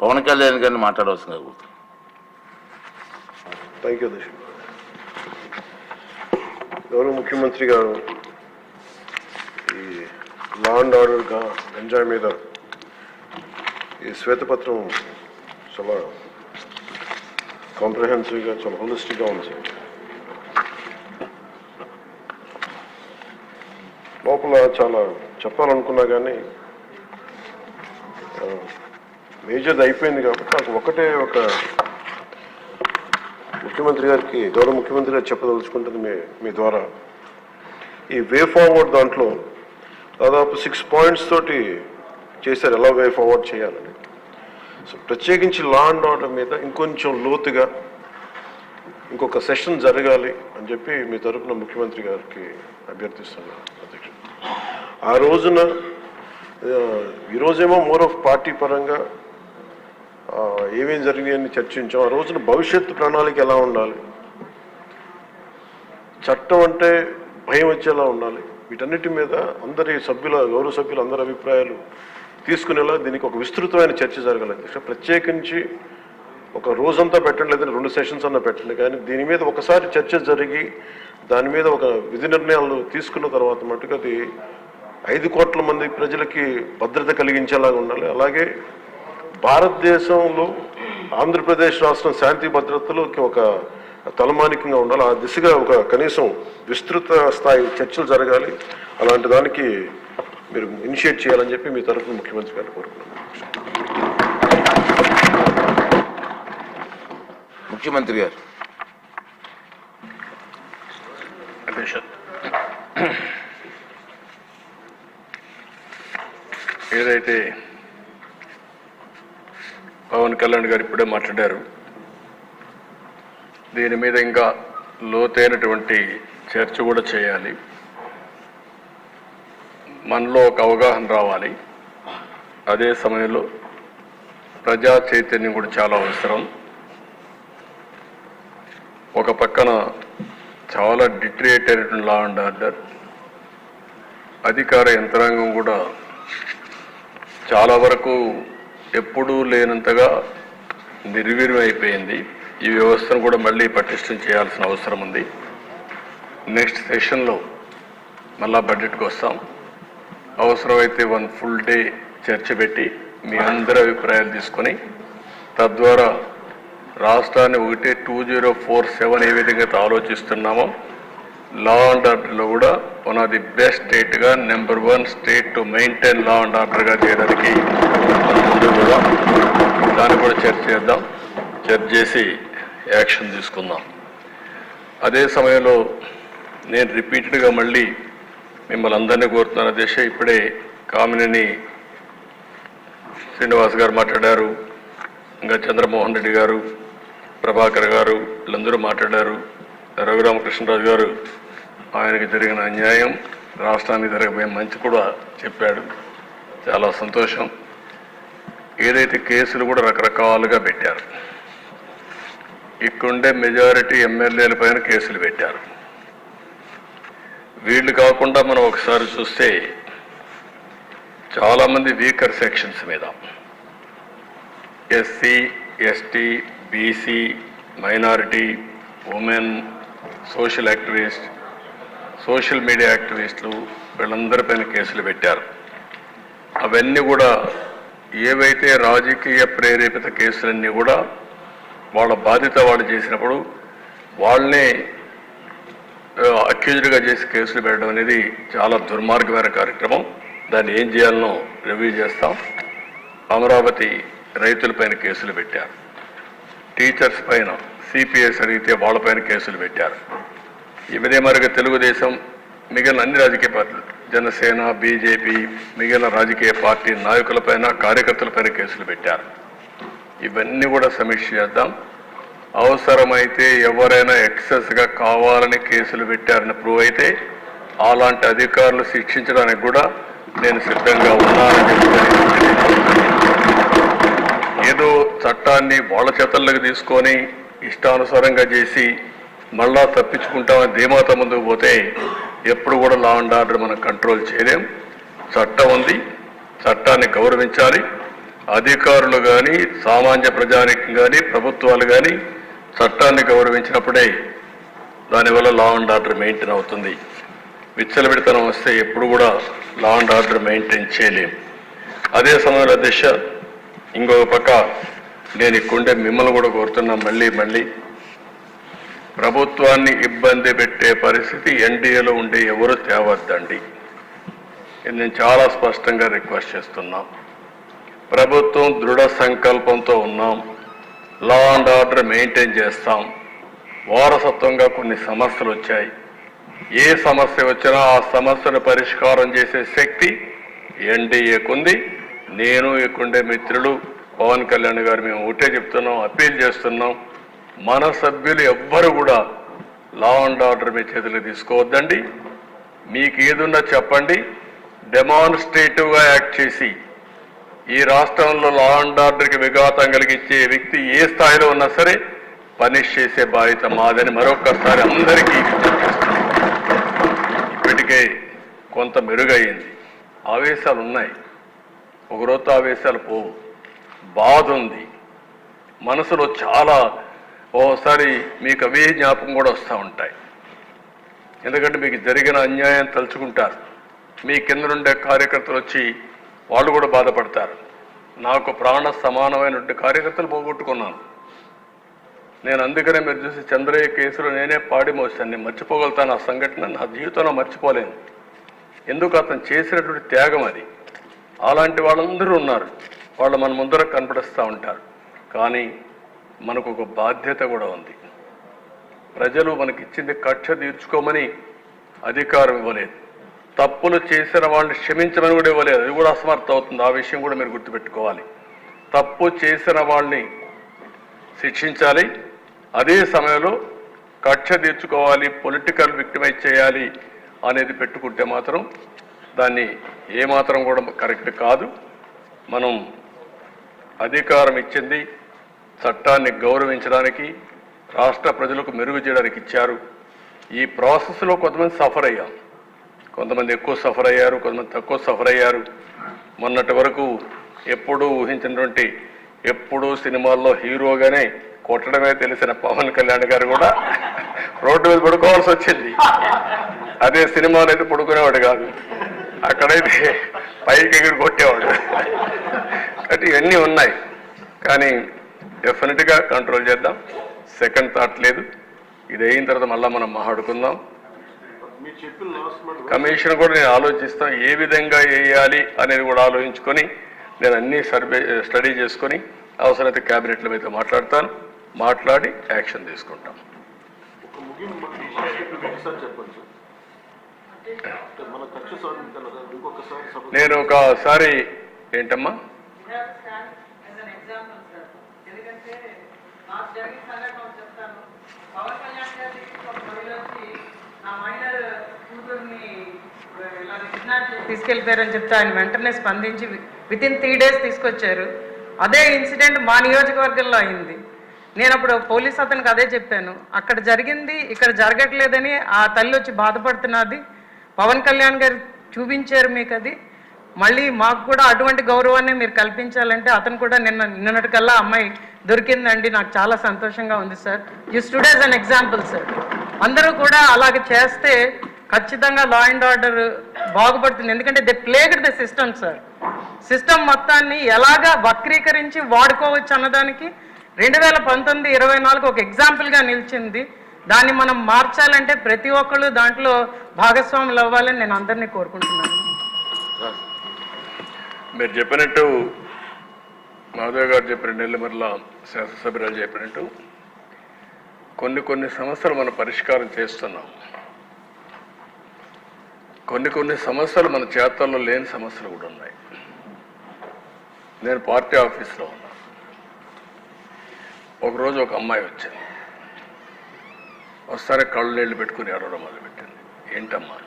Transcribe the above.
పవన్ కళ్యాణ్ గారిని మాట్లాడవలసిందిగా కోరుతున్నాను. థ్యాంక్ యూ దర్శన్ గౌరవ ముఖ్యమంత్రి గారు ఈ లా అండ్ ఆర్డర్గా ఎంజాయ్ మీద ఈ శ్వేతపత్రం చాలా కాంప్రహెన్సివ్గా చాలా హోలిస్టిక్గా ఉంది. సార్ లోపల చాలా చెప్పాలనుకున్నా కానీ మేజర్ది అయిపోయింది కాబట్టి నాకు ఒకటే ఒక ముఖ్యమంత్రి గారికి గౌరవ ముఖ్యమంత్రి గారు చెప్పదలుచుకుంటుంది మీ మీ ద్వారా. ఈ వే ఫార్వర్డ్ దాంట్లో దాదాపు సిక్స్ పాయింట్స్ తోటి చేశారు ఎలా వే ఫార్వర్డ్ చేయాలని. సో ప్రత్యేకించి లా అండ్ ఆర్డర్ మీద ఇంకొంచెం లోతుగా ఇంకొక సెషన్ జరగాలి అని చెప్పి మీ తరపున ముఖ్యమంత్రి గారికి అభ్యర్థిస్తున్నాను అధ్యక్షుడు. ఆ రోజున ఈరోజేమో మోర్ ఆఫ్ పార్టీ పరంగా ఏమేం జరిగాయని చర్చించాం. ఆ రోజున భవిష్యత్తు ప్రణాళిక ఎలా ఉండాలి? చట్టం అంటే భయం వచ్చేలా ఉండాలి. వీటన్నిటి మీద అందరి సభ్యుల గౌరవ సభ్యులు అందరి అభిప్రాయాలు తీసుకునేలా దీనికి ఒక విస్తృతమైన చర్చ జరగాలి అధ్యక్ష ప్రత్యేకించి ఒక రోజంతా పెట్టండి లేదని రెండు సెషన్స్ అన్న పెట్టండి. కానీ దీని మీద ఒకసారి చర్చ జరిగి దాని మీద ఒక విధి నిర్ణయాలు తీసుకున్న తర్వాత మటుకు అది ఐదు కోట్ల మంది ప్రజలకి భద్రత కలిగించేలాగా ఉండాలి. అలాగే భారతదేశంలో ఆంధ్రప్రదేశ్ రాష్ట్రం శాంతి భద్రతలోకి ఒక తలమానికంగా ఉండాలి. ఆ దిశగా ఒక కనీసం విస్తృత స్థాయి చర్చలు జరగాలి. అలాంటి దానికి మీరు ఇనిషియేట్ చేయాలని చెప్పి మీ తరఫున ముఖ్యమంత్రి గారిని కోరుకున్నాను ముఖ్యమంత్రి గారు. ఏదైతే పవన్ కళ్యాణ్ గారు ఇప్పుడే మాట్లాడారు. దీని మీద ఇంకా లోతైనటువంటి చర్చ కూడా చేయాలి. మనలో ఒక అవగాహన రావాలి. అదే సమయంలో ప్రజా చైతన్యం కూడా చాలా అవసరం. ఒక పక్కన చాలా డిట్రియేట్ అయినటువంటి లా అండ్ ఆర్డర్ అధికార యంత్రాంగం కూడా చాలా వరకు ఎప్పుడూ లేనంతగా నిర్వీర్యం అయిపోయింది ఈ వ్యవస్థను కూడా మళ్ళీ పటిష్టం చేయాల్సిన అవసరం ఉంది. నెక్స్ట్ సెషన్లో మళ్ళా బడ్జెట్కి వస్తాం. అవసరమైతే వన్ ఫుల్ డే చర్చ పెట్టి మీ అందరి అభిప్రాయాలు తీసుకొని తద్వారా రాష్ట్రాన్ని ఒకటే టూ జీరో ఫోర్ సెవెన్ ఏ విధంగా అయితే ఆలోచిస్తున్నామో లా అండ్ ఆర్డర్లో కూడా one of the best స్టేట్గా number one state to maintain law and ఆర్డర్గా చేయడానికి మనం కూడా దాన్ని కూడా చర్చ చేద్దాం. చర్చ చేసి యాక్షన్ తీసుకుందాం. అదే సమయంలో నేను రిపీటెడ్గా మళ్ళీ మిమ్మల్ని అందరినీ కోరుతున్నాను. దేశ ఇప్పుడే కామినేని శ్రీనివాస్ గారు మాట్లాడారు. ఇంకా చంద్రమోహన్ రెడ్డి గారు ప్రభాకర్ గారు వీళ్ళందరూ మాట్లాడారు. రఘురామకృష్ణరాజు గారు ఆయనకి జరిగిన అన్యాయం రాష్ట్రానికి జరగబోయే మంచి కూడా చెప్పాడు. చాలా సంతోషం. ఏదైతే కేసులు కూడా రకరకాలుగా పెట్టారు. ఇక్కడుండే మెజారిటీ ఎమ్మెల్యేల పైన కేసులు పెట్టారు. వీళ్ళు కాకుండా మనం ఒకసారి చూస్తే చాలామంది వీకర్ సెక్షన్స్ మీద. SC ST BC minority women social activist social media యాక్టివిస్టులు వీళ్ళందరిపైన కేసులు పెట్టారు. అవన్నీ కూడా ఏవైతే రాజకీయ ప్రేరేపిత కేసులన్నీ కూడా వాళ్ళ బాధ్యత వాళ్ళు చేసినప్పుడు వాళ్ళనే అక్యూజ్డ్గా చేసి కేసులు పెట్టడం అనేది చాలా దుర్మార్గమైన కార్యక్రమం. దాన్ని ఏం చేయాలనో రివ్యూ చేస్తాం. అమరావతి రైతులపైన కేసులు పెట్టారు. టీచర్స్ పైన సిపిఎస్ అడిగితే వాళ్ళపైన కేసులు పెట్టారు. ఇవదే మరిగా తెలుగుదేశం మిగిలిన అన్ని రాజకీయ పార్టీలు జనసేన బీజేపీ మిగిలిన రాజకీయ పార్టీ నాయకులపైన కార్యకర్తలపైన కేసులు పెట్టారు. ఇవన్నీ కూడా సమీక్ష చేద్దాం. అవసరమైతే ఎవరైనా ఎక్సెస్గా కావాలని కేసులు పెట్టారని ప్రూవ్ అయితే అలాంటి అధికారులు శిక్షించడానికి కూడా నేను సిద్ధంగా ఉన్నానని ఏదో చట్టాన్ని వాళ్ళ చేతల్లోకి తీసుకొని ఇష్టానుసారంగా చేసి మళ్ళా తప్పించుకుంటామని ధీమాత ముందుకు పోతే ఎప్పుడు కూడా లా అండ్ ఆర్డర్ మనం కంట్రోల్ చేయలేం. చట్టం ఉంది. చట్టాన్ని గౌరవించాలి. అధికారులు కానీ సామాన్య ప్రజానికం కానీ ప్రభుత్వాలు కానీ చట్టాన్ని గౌరవించినప్పుడే దానివల్ల లా అండ్ ఆర్డర్ మెయింటైన్ అవుతుంది. విచ్చలవిడితనం వస్తే ఎప్పుడు కూడా లా అండ్ ఆర్డర్ మెయింటైన్ చేయలేం. అదే సమయంలో దిశ ఇంకొక పక్క నేను ఇక్కడుండే మిమ్మల్ని కూడా కోరుతున్నా. మళ్ళీ మళ్ళీ. ప్రభుత్వాన్ని ఇబ్బంది పెట్టే పరిస్థితి ఎన్డీఏలో ఉండే ఎవరు తేవద్దండి. నేను చాలా స్పష్టంగా రిక్వెస్ట్ చేస్తున్నాం. ప్రభుత్వం దృఢ సంకల్పంతో ఉన్నాం. లా అండ్ ఆర్డర్ మెయింటైన్ చేస్తాం. వారసత్వంగా కొన్ని సమస్యలు వచ్చాయి. ఏ సమస్య వచ్చినా ఆ సమస్యను పరిష్కారం చేసే శక్తి ఎన్డీఏకుంది. నేను ఇక్కడుండే మిత్రులు. పవన్ కళ్యాణ్ గారు మేము ఒకటే చెప్తున్నాం అప్పీల్ చేస్తున్నాం. మన సభ్యులు ఎవ్వరు కూడా లా అండ్ ఆర్డర్ మీ చేతులు తీసుకోవద్దండి. మీకు ఏదున్నా చెప్పండి. డెమాన్స్ట్రేటివ్గా యాక్ట్ చేసి ఈ రాష్ట్రంలో లా అండ్ ఆర్డర్కి విఘాతం కలిగించే వ్యక్తి ఏ స్థాయిలో ఉన్నా సరే పనిష్ చేసే బాధ్యత మాదని మరొకసారి అందరికీ ఇప్పటికే కొంత మెరుగయ్యింది ఆవేశాలు ఉన్నాయి ఒకరోజు ఆవేశాలు పోవు. బాధ ఉంది. మనసులో చాలా ఓసారి మీకు అవే జ్ఞాపకం కూడా వస్తూ ఉంటాయి. ఎందుకంటే మీకు జరిగిన అన్యాయం తలుచుకుంటారు. మీ కింద నుండే కార్యకర్తలు వచ్చి వాళ్ళు కూడా బాధపడతారు. నాకు ప్రాణ సమానమైనటువంటి కార్యకర్తలు పోగొట్టుకున్నాను. నేను అందుకనే మీరు చూసి చంద్రయ్య కేసులో నేనే పాడి మోసాను నేను మర్చిపోగలుగుతాను. ఆ సంఘటన నా జీవితంలో మర్చిపోలేను. ఎందుకు? అతను చేసినటువంటి త్యాగం అది. అలాంటి వాళ్ళందరూ ఉన్నారు. వాళ్ళు మన ముందర కనపడిస్తూ ఉంటారు. కానీ మనకు ఒక బాధ్యత కూడా ఉంది. ప్రజలు మనకిచ్చింది కక్ష తీర్చుకోమని అధికారం ఇవ్వలేదు. తప్పులు చేసిన వాళ్ళని క్షమించమని కూడా ఇవ్వలేదు. అది కూడా అసమర్థం అవుతుంది. ఆ విషయం కూడా మీరు గుర్తుపెట్టుకోవాలి. తప్పు చేసిన వాళ్ళని శిక్షించాలి. అదే సమయంలో కక్ష తీర్చుకోవాలి పొలిటికల్ విక్టిమైజ్ చేయాలి అనేది పెట్టుకుంటే మాత్రం దాన్ని ఏమాత్రం కూడా కరెక్ట్ కాదు. మనం అధికారం ఇచ్చింది చట్టాన్ని గౌరవించడానికి రాష్ట్ర ప్రజలకు మెరుగు చేయడానికి ఇచ్చారు. ఈ ప్రాసెస్లో కొంతమంది సఫర్ అయ్యాం. కొంతమంది ఎక్కువ సఫర్ అయ్యారు కొంతమంది తక్కువ సఫర్ అయ్యారు. మొన్నటి వరకు ఎప్పుడూ ఊహించినటువంటి ఎప్పుడూ సినిమాల్లో హీరోగానే కొట్టడమే తెలిసిన పవన్ కళ్యాణ్ గారు కూడా రోడ్డు మీద పడుకోవాల్సి వచ్చింది. అదే సినిమాలో అయితే పడుకునేవాడు కాదు. అక్కడైతే పైకి ఎగిరి కొట్టేవాడు. కాబట్టి ఇవన్నీ ఉన్నాయి. కానీ డెఫినెట్గా కంట్రోల్ చేద్దాం. సెకండ్ థాట్ లేదు. ఇది అయిన తర్వాత మళ్ళీ మనం మాట్లాడుకుందాం. కమిషన్ కూడా నేను ఆలోచిస్తాను. ఏ విధంగా వేయాలి అనేది కూడా ఆలోచించుకొని నేను అన్ని సర్వే స్టడీ చేసుకొని అవసరమైతే క్యాబినెట్ల మీద మాట్లాడతాను. మాట్లాడి యాక్షన్ తీసుకుంటాం. అంటే నేను ఒకసారి ఏంటమ్మా? You have ఎందుకంటే నాకు జరిగిన సంఘటన చెప్తాను. పవన్ కళ్యాణ్ గారి ఒక మహిళ వచ్చి మైనర్ కూతుర్ని ఇలా కిడ్నాప్ చెప్తే ఆయన వెంటనే స్పందించి విత్ ఇన్ త్రీ డేస్ తీసుకొచ్చారు. అదే ఇన్సిడెంట్ మా నియోజకవర్గంలో అయింది. నేను అప్పుడు పోలీస్ అతనికి అదే చెప్పాను. అక్కడ జరిగింది ఇక్కడ జరగట్లేదని ఆ తల్లి వచ్చి బాధపడుతున్నది. పవన్ కళ్యాణ్ గారు చూపించారు మీకు అది మళ్ళీ మాకు కూడా అటువంటి గౌరవాన్ని మీరు కల్పించాలంటే అతను కూడా నిన్న నిన్నటికల్లా అమ్మాయి దొరికిందండి. నాకు చాలా సంతోషంగా ఉంది sir. You stood as an example sir అందరూ కూడా అలాగే చేస్తే ఖచ్చితంగా లా అండ్ ఆర్డర్ బాగుపడుతుంది. ఎందుకంటే they played the system sir system మొత్తాన్ని ఎలాగా వక్రీకరించి వాడుకోవచ్చు అన్నదానికి రెండు వేల పంతొమ్మిది ఇరవై నాలుగు ఒక ఎగ్జాంపుల్గా నిలిచింది. దాన్ని మనం మార్చాలంటే ప్రతి ఒక్కళ్ళు దాంట్లో భాగస్వాములు అవ్వాలని నేను అందరినీ కోరుకుంటున్నాను. మీరు చెప్పినట్టు మాధవ్ గారు చెప్పిన నెల్లిమర్ల శాసనసభ్యురాలు చెప్పినట్టు కొన్ని కొన్ని సమస్యలు మనం పరిష్కారం చేస్తున్నాం. కొన్ని కొన్ని సమస్యలు మన చేతల్లో లేని సమస్యలు కూడా ఉన్నాయి. నేను పార్టీ ఆఫీస్లో ఉన్నా. ఒకరోజు ఒక అమ్మాయి వచ్చింది. వస్తారే కళ్ళు నీళ్ళు పెట్టుకుని ఎడవడం మొదలుపెట్టింది. ఏంటమ్మా?